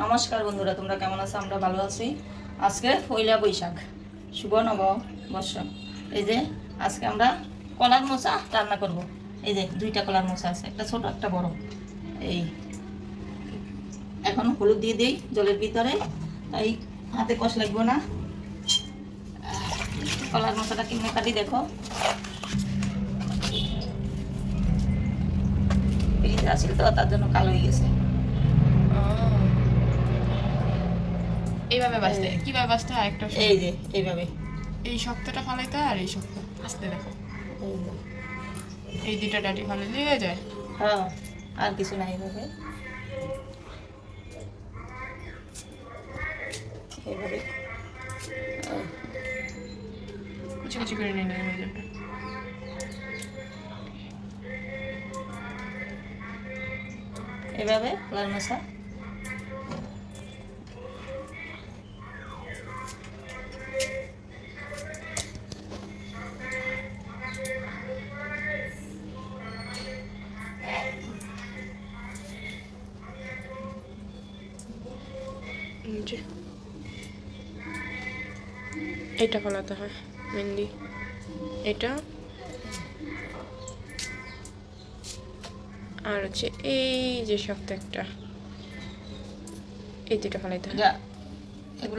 নমস্কার বন্ধুরা, তোমরা কেমন আছো? আমরা ভালো আছি। আজকে পয়লা বৈশাখ, শুভ নববর্ষ। এই যে, আজকে আমরা কলার মোচা রান্না করব। এই যে, দুইটা কলার মোচা আছে, একটা ছোট, একটা বড়। এই, এখন হলুদ দিয়ে দিই জলের ভিতরে। তাই হাতে কষ লাগবো না। কলার মোচাটা কিনে কাটি দেখো। ফ্রিজে তো, তার জন্য কালো হয়ে গেছে। এইভাবে বাঁচতে কীভাবে বাঁচতে হয় একটা এই যে এইভাবে। এই শক্তটা ফালাইতে আর এই শক্ত আস্তে দেখো। এই দুইটা ডাটি ফালাইলে হয়ে যায়? হ্যাঁ আর কিছু নাই এইভাবে এইভাবে। কুচি কুচি করে নিয়ে নেবে মেজরটা এইভাবে লাল মশা ফালাতে হয় মেহেন্দি এটা। আর হচ্ছে এই যে শক্ত একটা এই দুটো ফালাইতে হয়।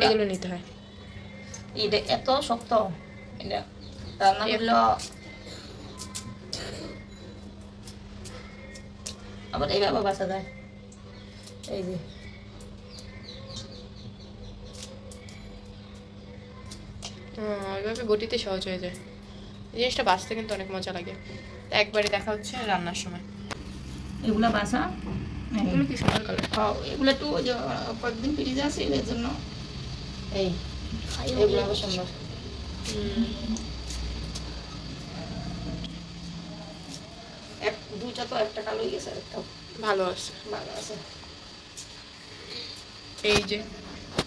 এগুলো নিতে হয়। এটা এত শক্ত এটা রান্না করলে আবার এইভাবে বাসা যায়। এই যে। ওইভাবে বটিতে সহজ হয়ে যায়। এই জিনিসটা বাঁচতে কিন্তু অনেক মজা লাগে। তা একবারে দেখা হচ্ছে রান্নার সময়। এগুলা বাসা এগুলো কি সুন্দর কালার হ্যাঁ, এগুলো একটু কয়েকদিন ফ্রিজে আছে এর জন্য। এই এগুলো আবার সুন্দর। এক দুইটা তো একটা কালো হয়ে গেছে একটা ভালো আছে। ভালো আছে। এই যে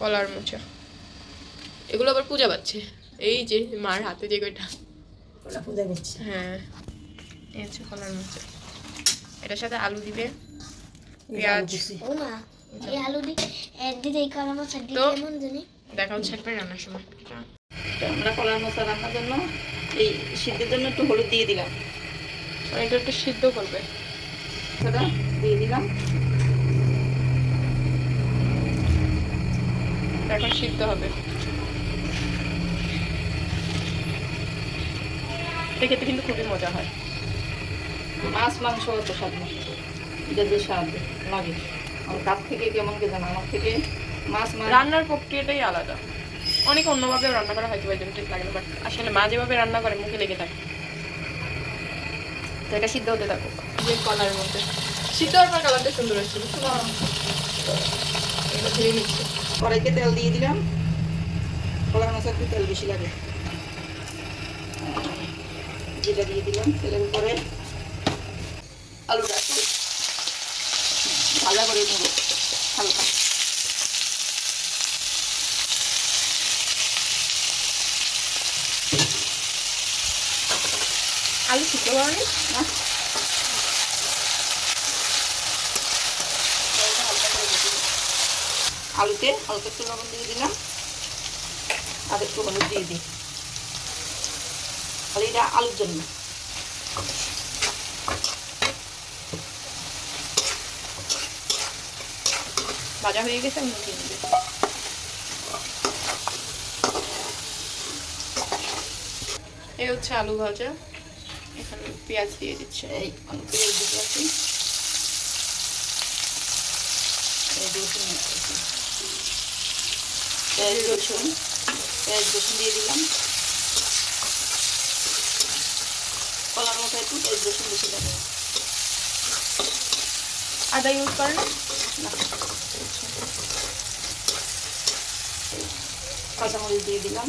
কলার মোচা। এগুলো আবার পূজা পাচ্ছে এই যে মার হাতে যে কয়টা। হ্যাঁ এই হচ্ছে কলার মোচা এটার সাথে আলু দিবে পেঁয়াজ। আলু মা এই আলু দি একদিন এই কলা মাছের দিন তো- কেমন জানি। দেখা হচ্ছে একবার রান্নার সময়। তো আমরা কলার মশলা রান্নার জন্য এই সিদ্ধের জন্য একটু হলুদ দিয়ে দিলাম। আর এটা একটু সিদ্ধ করবে। সেটা দিয়ে দিলাম। এখন সিদ্ধ হবে। এটা খেতে কিন্তু খুবই মজা হয়। মাছ মাংস তো স্বাদ এটা যে স্বাদ লাগে। আমার কাছ থেকে কেমন কে জানা? আমার থেকে মাছ মাছ রান্নার প্রক্রিয়াটাই আলাদা। অনেক অন্যভাবেও রান্না করা হয়তো যেন ঠিক লাগে না বাট আসলে মা যেভাবে রান্না করে মুখে লেগে থাকে। তো এটা সিদ্ধ হতে থাকুক। যে কলার মধ্যে। সিদ্ধ হওয়ার পর কালারটা সুন্দর হচ্ছে বুঝতে কড়াইতে তেল দিয়ে দিলাম। কলার মাছ একটু তেল বেশি লাগে। যেটা দিয়ে দিলাম, তেলের উপরে আলুটা একটু ভাজা করে নেব, হালকা। আলু সিদ্ধ করেনি না? হালকা করে দিয়ে আলুতে হালকা একটু লবণ দিয়ে দিলাম, আর একটু হলুদ দিয়ে দিই। আর এটা আলুর জন্য। ভাজা হয়ে গেছে এই হচ্ছে আলু ভাজা। এখানে পেঁয়াজ দিয়ে দিচ্ছে এই পেঁয়াজ দিতে আছি রসুন পেঁয়াজ রসুন দিয়ে দিলাম। কলার মতো একটু পেঁয়াজ রসুন বেশি লাগে আদা ইউজ করে না? কাঁচামরিচ দিয়ে দিলাম।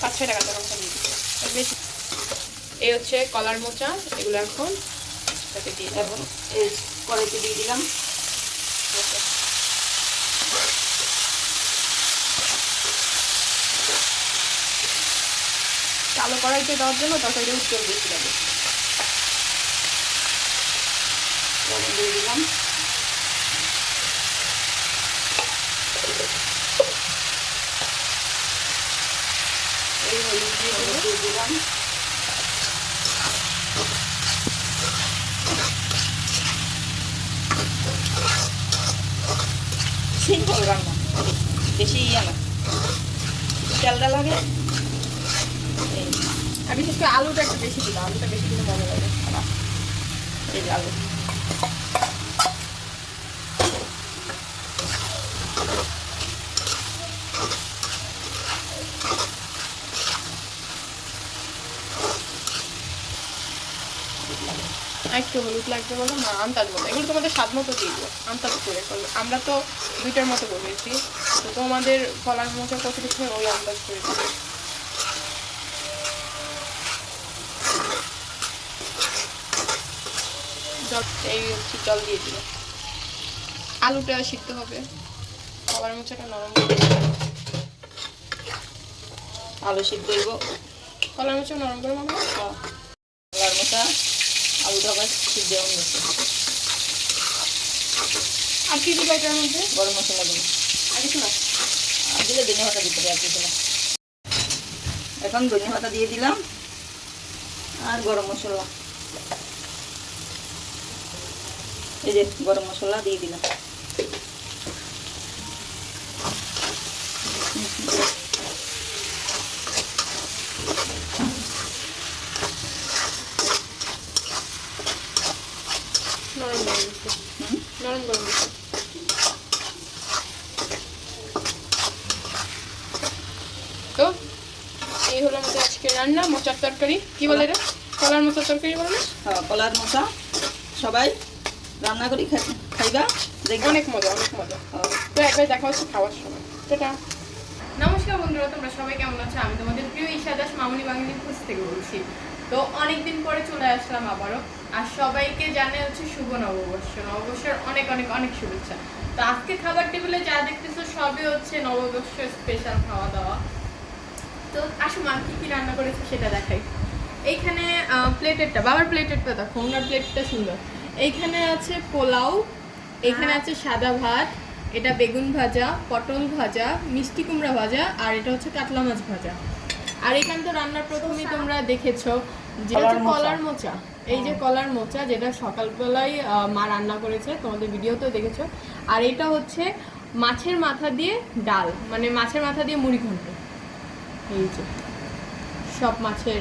পাঁচ ছয় টাকা টাকা দিয়ে আর বেশি এই হচ্ছে কলার মোচা, এগুলো এখন তাতে দিয়ে দেবো। এই কড়াইতে দিয়ে দিলাম। কালো কড়াইতে দেওয়ার জন্য তরকারিটা উত্তর বেশি লাগে রান্না। বেশি ইয়ে না। ডালটা লাগে। বিশেষ করে আলুটা একটু বেশি দিলাম, আলুটা বেশি দিলে মজা লাগে। এই আলু। একটু হলুদ লাগবে বলো? না, আন্দাজ মতো এগুলো তোমাদের স্বাদ মতো দিয়ে দিও। আন্দাজ করে আমরা তো দুইটার মতো বলেছি তো তোমাদের কলার মোচা কত কিছু ওই আন্দাজ করে দিবে জল এই হচ্ছে জল দিয়ে দিল। আলুটা সিদ্ধ হবে। কলার মোচাটা নরম আলু সিদ্ধ হইব। কলার মোচা নরম করে মাখবো কলার মশা আলুটা আবার সিদ্ধ হয়ে গেছে। আর কি দিবে এটার মধ্যে? গরম মশলা দিন আর কিছু না। আর দিলে ধনে পাতা দিতে হবে আর কিছু না। এখন ধনে পাতা দিয়ে দিলাম। আর গরম মশলা। এই যে গরম মশলা দিয়ে দিলাম। তো এই হলো আমাদের আজকে রান্না মোচার তরকারি। কি বলে রে? কলার মোচার তরকারি বলে হ্যাঁ, কলার মশা সবাই রান্না করি খাইবা? দেখবে? অনেক মজা অনেক মজা। তো একবার দেখা হচ্ছে খাওয়ার সময়। টাটা। নমস্কার বন্ধুরা তোমরা সবাই কেমন আছো? আমি তোমাদের প্রিয় ঈশা দাস মামনি বাঙালি খোঁজ থেকে বলছি। তো অনেকদিন পরে চলে আসলাম আবারও। আর সবাইকে জানে হচ্ছে শুভ নববর্ষ। নববর্ষের অনেক অনেক অনেক শুভেচ্ছা। তো আজকে খাবার টেবিলে যা দেখতেছো সবই হচ্ছে নববর্ষের স্পেশাল খাওয়া দাওয়া তো আসো মা কি কি রান্না করেছে সেটা দেখাই। এইখানে প্লেটেরটা বাবার প্লেটেরটা দেখো ওনার প্লেটটা সুন্দর। এইখানে আছে পোলাও এখানে আছে সাদা ভাত এটা বেগুন ভাজা পটল ভাজা মিষ্টি কুমড়া ভাজা আর এটা হচ্ছে কাতলা মাছ ভাজা। আর এখানে তো রান্নার প্রথমেই তোমরা দেখেছ যে কলার হচ্ছে মোচা। কলার মোচা। এই যে কলার মোচা যেটা সকালবেলায় মা রান্না করেছে তোমাদের ভিডিওতেও দেখেছ। আর এটা হচ্ছে মাছের মাথা দিয়ে ডাল মানে মাছের মাথা দিয়ে মুড়ি ঘন্ট। এই যে সব মাছের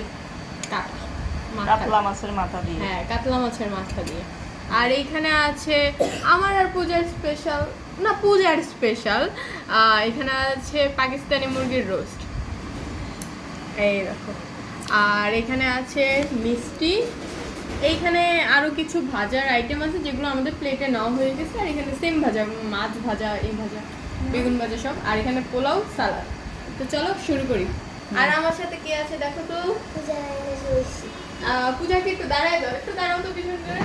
কাটা কাতলা মাছের মাথা দিয়ে। হ্যাঁ কাতলা মাছের মাথা দিয়ে। আর এইখানে আছে আমার আর পূজার স্পেশাল না পূজার স্পেশাল এখানে আছে পাকিস্তানি মুরগির রোস্ট এই দেখো আর এখানে আছে মিষ্টি। এইখানে আরও কিছু ভাজার আইটেম আছে যেগুলো আমাদের প্লেটে নেওয়া হয়ে গেছে। আর এখানে সেম ভাজা মাছ ভাজা এই ভাজা বেগুন ভাজা সব। আর এখানে পোলাও সালাদ তো চলো শুরু করি। আর আমার সাথে কে আছে দেখো তো? পূজাকে একটু দাঁড়ায় দাও একটু দাঁড়াও তো পিছন করে।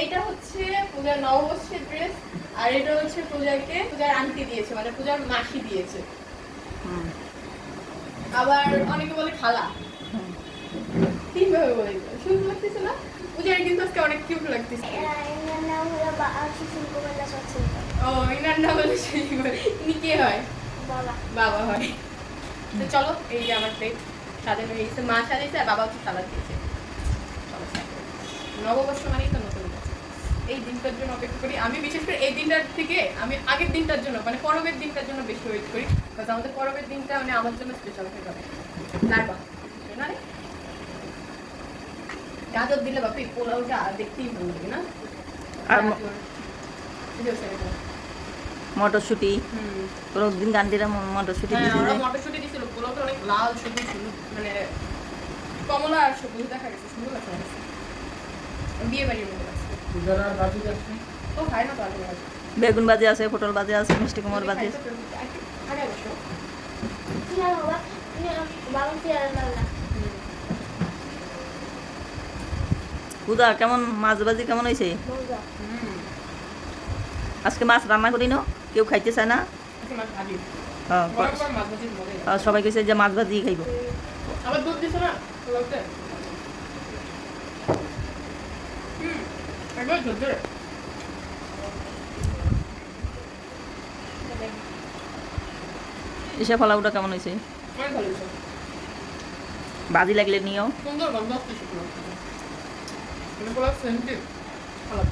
এইটা হচ্ছে পূজার নববর্ষের ড্রেস আর এটা হচ্ছে পূজাকে পূজার আন্টি দিয়েছে মানে পূজার মাসি দিয়েছে। আবার অনেকে বলে খালা। তিনভাবে বলে। সুন্দর লাগতেছে না? পূজার কিন্তু আজকে অনেক কিউট লাগতেছে। ও ইনার নাম হলো ইনি কে হয়? বাবা। বাবা হয়। তো চলো এই যে আমার প্লেট সাজানো হয়ে গেছে। মা সাজাইছে আর বাবা হচ্ছে সালাদ দিয়েছে। চলো নববর্ষ মানেই তো নতুন এই দিনটার জন্য অপেক্ষা করি। আমি বিশেষ করে এই দিনটার থেকে আমি আগের দিনটার জন্য মানে পরবের দিনটার জন্য বেশি ওয়েট করি। কারণ আমাদের পরবের দিনটা মানে আমার জন্য স্পেশাল হয়ে যাবে। নারবা না গাজর দিলে বাপি পোলাওটা দেখতেই ভালো লাগে না? আর। মটরশুঁটি। দিন গান্ধিরা মটরশুঁটি মটরশুঁটি দিছিল। পোলাওটা অনেক লাল সবুজ মানে কমলা আর সবুজ দেখা গেছে সুন্দর লাগছে। বিয়ে বাড়ির মতো বেগুন ভাজি আছে পটল ভাজি আছে মিষ্টি কুমড় ভাজি আছে। পূজা কেমন? মাছ ভাজি কেমন হয়েছে আজকে মাছ রান্না করি না কেউ খাইতে চায় না? সবাই কইছে যে মাছ ভাজি খাইব। আবার দুধ দিছো না পোলাওতে? হুম, একবার ঝরঝরে। এসে ফলাউটা কেমন হয়েছে। ভাজি লাগলে নিও সুন্দর গন্ধ। মানে পোলাও scented। ভালো।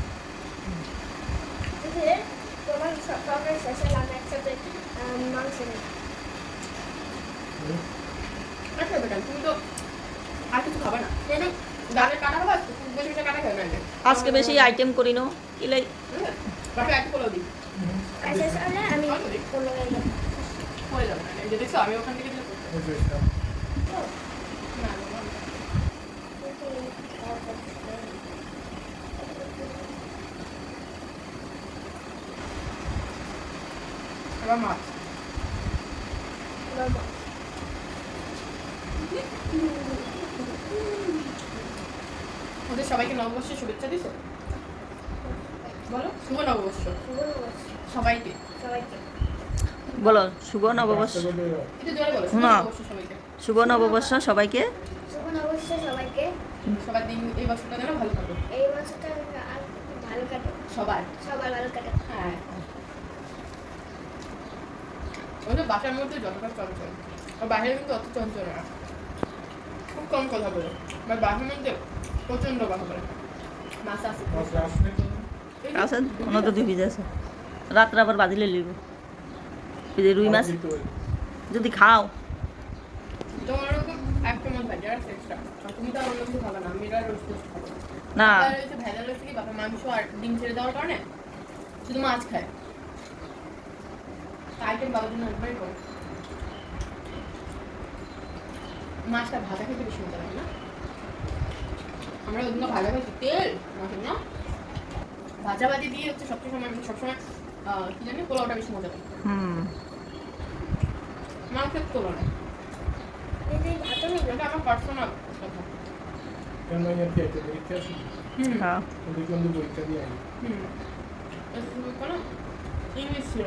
যে তোমার সকালের শেষে আমি একসাথে মাংস নেই আচ্ছা বেটা তুমি তো আর কিছু খাবে না ডালের কাটা খাবা তো খুব বেশি বেশি কাটা খাবে না আজকে বেশি আইটেম করি নো। ইলাই বাকি একটু পোলাও দিই আর শেষ হলে আমি কোনো হয়ে যাবে না এই যে দেখছ আমি ওখান থেকে দিলে না, না, না। আবার মাছ ওদের সবাইকে নববর্ষের শুভেচ্ছা দিছো? বলো শুভ নববর্ষ। সবাইকে। সবাইকে। বলো শুভ নববর্ষ। বলো শুভ নববর্ষ সবাইকে। শুভ নববর্ষ সবাইকে। শুভ অবশ্যই সবাইকে। সবার দিন এই বছরটা যেন ভালো থাকো এই বছরটা আর ভালো কাটে সবার। সবার ভালো কাটে হ্যাঁ। ওদের বাসার মধ্যে যতটা চঞ্চল আর বাইরে কিন্তু অত চঞ্চল না। খুব কম কথা বলে। বাট বাসার মধ্যে প্রচণ্ড মাছ আছে। তো। দুই আছে। রাত্রে আবার বাজিলে লিব এই যে রুই মাছ। যদি খাও। না মাংস আর ডিম ছেড়ে দেওয়ার কারণে শুধু মাছ খায়। আইটেম বাবার জন্য একবারই করো। মাছটা ভাজা খেতে বেশি মজা লাগে না? আমরা ওদিনকে ভাজা খাইছি তেল মাছের না ভাজা ভাজি দিয়ে হচ্ছে সবচেয়ে সময় সবসময় আহ, কি জানি পোলাওটা বেশি মজা লাগে হুম। মাংসের তুলনায় এই যে ভাত নেই এটা আমার পার্সোনাল কথা। হুম। হ্যাঁ। ইংলিশ ছিল।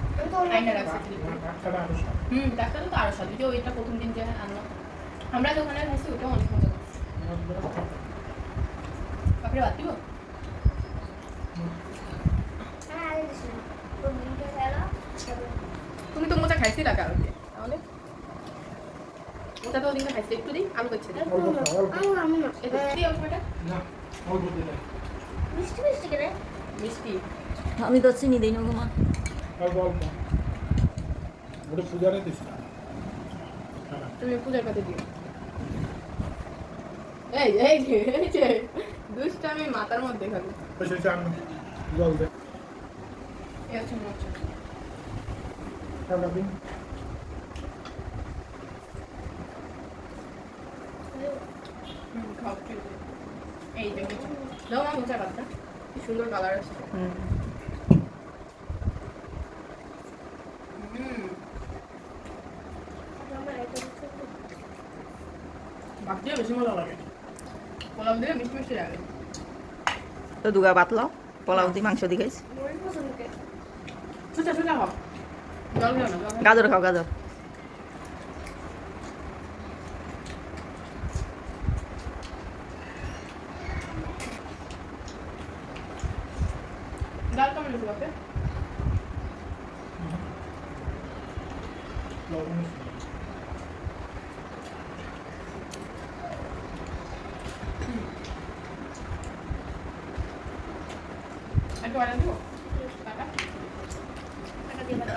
হুম ডাক্তার তো আরও সাথে যে ওইটা প্রথম দিন যে আনলাম আমরা যে ওখানে খাইছি ওটাও অনেক মজা আপনি বাদ দিব তুমি তো মোটা খাইছি না কারণ তাহলে? ওটা তো ওদিনকে খাইছি একটু দিই আলু এটা মিষ্টি মিষ্টি আমি তো চিনি দিই না মা। পূজারে দিস তুমি পূজার কাছে দিও। এই এই যে এই যে দুষ্টা আমি মাথার মধ্যে খাব। জল দে। এই ঠান্ডা হুম খাও এই যে মোচা দাও আমার মোচা কাপটা কি সুন্দর কালার আছে হুম ভাত দিয়ে বেশি মজা লাগে পোলাও দিয়ে মিষ্টি মিষ্টি লাগে তো দুগা ভাত লাও পোলাও দিয়ে মাংস দিয়ে খাইছি। গাজর খাও গাজর। ডাল কেমন লাগল বাপে লবণ একটু বাড়া দিব টাকা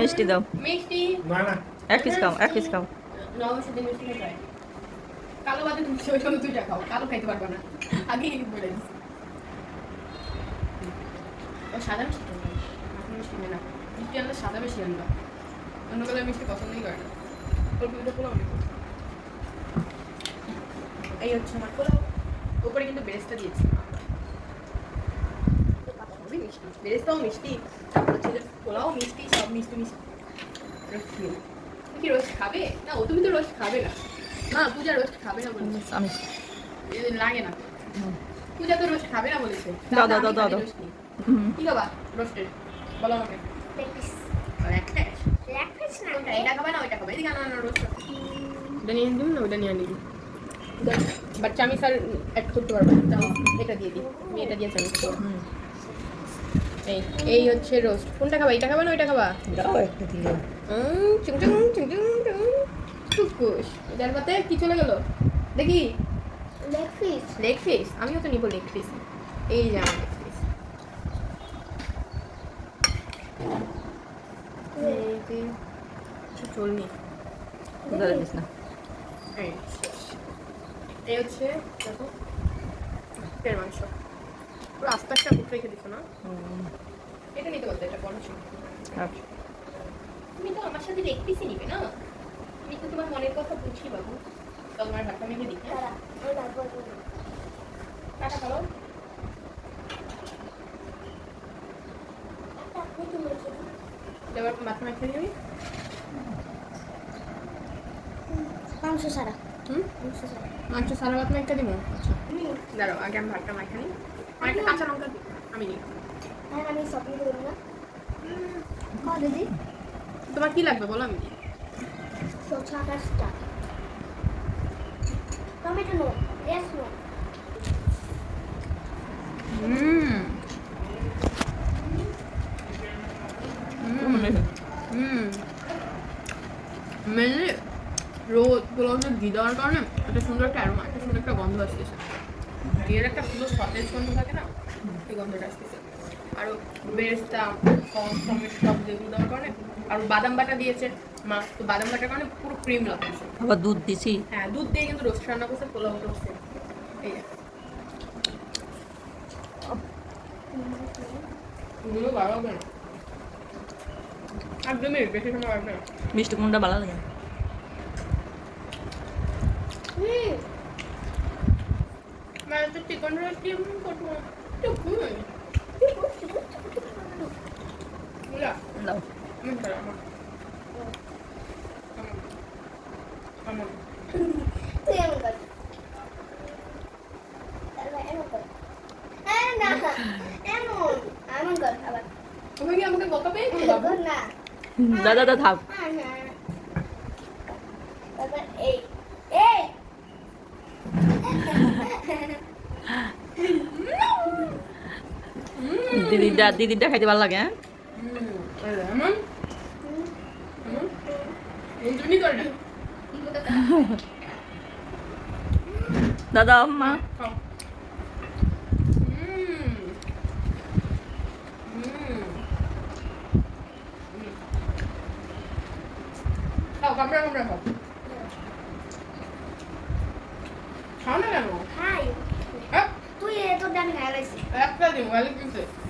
মিষ্টি দাও। মিষ্টি। না না। এক পিস খাও এক পিস খাও। মিষ্টি কালো বাদে তুমি ওই সময় দুইটা খাও কালো খাইতে পারবে না। আগেই বলে দিচ্ছি ও সাদা মিষ্টি খাবে মাখন মিষ্টি নেই না। মিষ্টি আনলে সাদা বেশি আনবা। অন্য কালার মিষ্টি পছন্দই করে না। পোলাও এই হচ্ছে আমার পোলাও। উপরে কিন্তু বেরেস্তা দিয়েছি। বেরেস্তাও মিষ্টি তারপর পোলাও মিষ্টি সব মিষ্টি মিষ্টি কি রোস্ট খাবে না ও তুমি তো রোস্ট খাবে না না পূজা রোস্ট খাবে না বলেছে আমি লাগে না পূজা তো রোস্ট খাবে না বলেছে দাও, দাও, দাও। কি খাবা রোস্টের বলো আমাকে এটা খাবে না ওইটা খাবে এদিকে আনো রোস্ট এটা নিয়ে দিন না ওইটা নিয়ে নিবি বাচ্চা আমি স্যার অ্যাড করতে পারব না এটা দিয়ে দিই আমি এটা দিয়েছি আমি এই হচ্ছে রোস্ট কোনটা খাবা? এটা খাবা না ওইটা খাবা? দাও একটা দিও উম, চুং চুং চুং চুং চুং। টুকুস এটার পাতে কি চলে গেল? দেখি। লেগ পিস লেগ পিস আমিও তো নিব লেগ পিস এই যে আমার লেগ পিস এই যে চলনি না। এই হচ্ছে দেখো মাংস। আস্তে আস্তে বুক রেখে দিছো না? এটা নিতে বলতে এটা বড় ছিল। আচ্ছা। তুমি তো আমার সাথে লেগ পিসই নিবে না? আমি তো তোমার মনের কথা বুঝি বাবু। তোমার ভাতটা মেখে দিই হ্যাঁ? কাটা একটা দেখি মেখে মাথা মেখে দিবি মাংস সারা হুম? মাংস সারা মাংস সারা ভাত মেখে দিব? আচ্ছা। দাঁড়াও আগে আমি ভাতটা মাখা নিই। একটা কাঁচা লঙ্কা দিই। আমি নিই। হ্যাঁ আমি শপিং করব না। ক দিদি। তোমার কি লাগবে বলো আমি? দিই ছশো আঠাশ tomato no yes no hmm. Hmm. Hmm. Mainly রোদ ঘি দেওয়ার কারণে একটা সুন্দর একটা অ্যারোমা একটা সুন্দর একটা গন্ধ আসতেছে। ঘিয়ের একটা সুন্দর সতেজ গন্ধ থাকে না সেই গন্ধটা আসতেছে। আর বেরেস্তা সস টমেটো সব যেগুলো দেওয়ার কারণে আর বাদাম বাটা দিয়েছে মা তো বাদাম বাটার কারণে পুরো ক্রিম লাগতেছে আবার দুধ দিছি। হ্যাঁ দুধ দিয়ে কিন্তু রোস্ট রান্না করছে পোলাও করছে। এই যে। এগুলো ভালো হবে একদমই বেশি সময় লাগবে মিষ্টি কোনটা ভালো লাগে মানে হ্যাঁ দাদা দাদা থাক হ্যাঁ হ্যাঁ এই এই দিদিটা দিদিটা খাইতে ভালো লাগে হ্যাঁ? দাদা মা খাও কামড়া কামড়া খাও। না কেন হাই হ্যাঁ? তুই এত ডান খাইলাইছিস একটা দিন ওয়ালে কিনছে তুমি খাও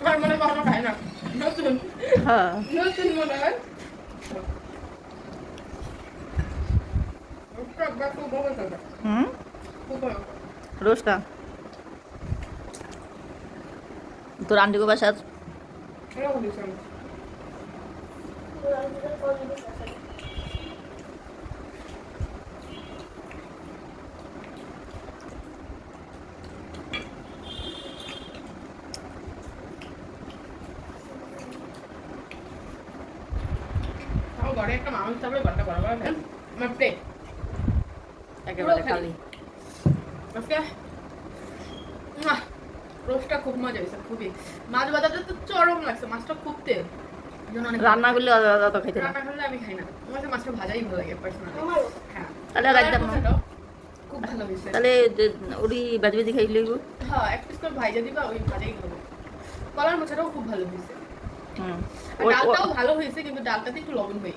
আমার মনে না নতুন হ্যাঁ নতুন মনে হয় একবার খুব ভালো থাকে হুম রোস্টটা তোর আন্টিকে বাসা ঘরে একটা মানুষ থাকলে ঘরটা বড় বড় আমার প্লেট একেবারে খালি। আজকে রোস্টটা খুব মজা হয়েছে খুবই। মাছ বাজাটা তো চরম লাগছে মাছটা খুব তেল। এই জন্য অনেক রান্না করলে অত অত খাইতে না রান্না আমি খাই না। আমার মাছটা ভাজাই ভালো লাগে পার্সোনালি আমারও। হ্যাঁ। তাহলে খুব ভালো হয়েছে। তাহলে ওরি বাজি বাজি খাইলে হ্যাঁ এক পিস করে ভাইজা দিবা ওই ভাজাই খাব কলার মোচাটাও খুব ভালো হয়েছে। হুম। ডালটাও ভালো হয়েছে কিন্তু ডালটাতে একটু লবণ হয়ে।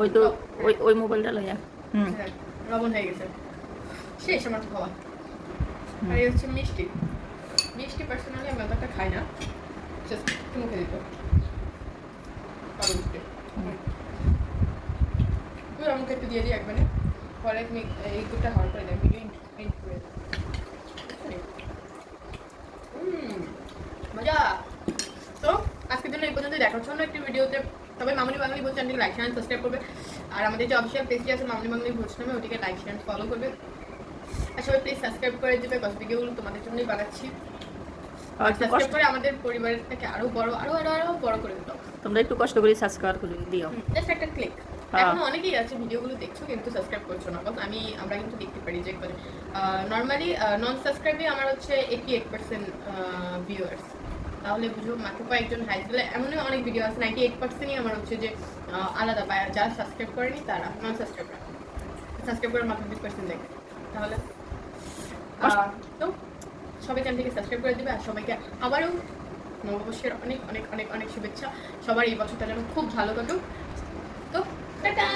ওই তো ওই ওই মোবাইলটা লইয়া হুম। হ্যাঁ, লবণ হয়ে গেছে। শেষ আমার খাওয়া। আর এই হচ্ছে মিষ্টি। মিষ্টি পার্সোনালি আমি অতটা খাই না। জাস্ট একটু মুখে দিত। তুই আমাকে একটু দিয়ে দিই একবারে। পরে তুমি এই দুটা হওয়ার পরে দেখ ভিডিও এন্ড করে মজা। তো আজকের জন্য এই পর্যন্ত দেখার জন্য একটি ভিডিওতে তবে মামনি বাঙালি ভোজ চ্যানেলকে লাইক শেয়ার সাবস্ক্রাইব করবে। আর আমাদের যে অফিসিয়াল পেজটি আছে মামনি বাঙালি ভোজ নামে ওটিকে লাইক শেয়ার ফলো করবে। আর সবাই প্লিজ সাবস্ক্রাইব করে দেবে ভিডিওগুলো তোমাদের জন্যই বানাচ্ছি। সাবস্ক্রাইব করে আমাদের পরিবারের আরও বড় আরও আরও আরও বড় করে দাও। তোমরা একটু কষ্ট করে সাবস্ক্রাইব করে দিও। জাস্ট একটা ক্লিক হ্যাঁ। এখন অনেকেই আছে ভিডিওগুলো দেখছ কিন্তু সাবস্ক্রাইব করছ না। আমি আমরা কিন্তু দেখতে পারি যে নর্মালি নন সাবস্ক্রাইবে আমার হচ্ছে এইটি এইট পার্সেন্ট ভিউয়ার্স তাহলে বুঝো মাত্র কয়েকজন হাই দিলে এমনই অনেক ভিডিও আছে নাইনটি এইট পার্সেন্টই আমার হচ্ছে যে আলাদা পায়। আর যারা সাবস্ক্রাইব করেনি তারা নন সাবস্ক্রাইব সাবস্ক্রাইব করে মাত্র বিশ পার্সেন্ট দেখে। তাহলে তো সবাই চ্যানেলটিকে সাবস্ক্রাইব করে দেবে আর সবাইকে আবারও নববর্ষের অনেক অনেক অনেক অনেক শুভেচ্ছা। সবার এই বছরটা যেন খুব ভালো কাটুক। তো টাটা!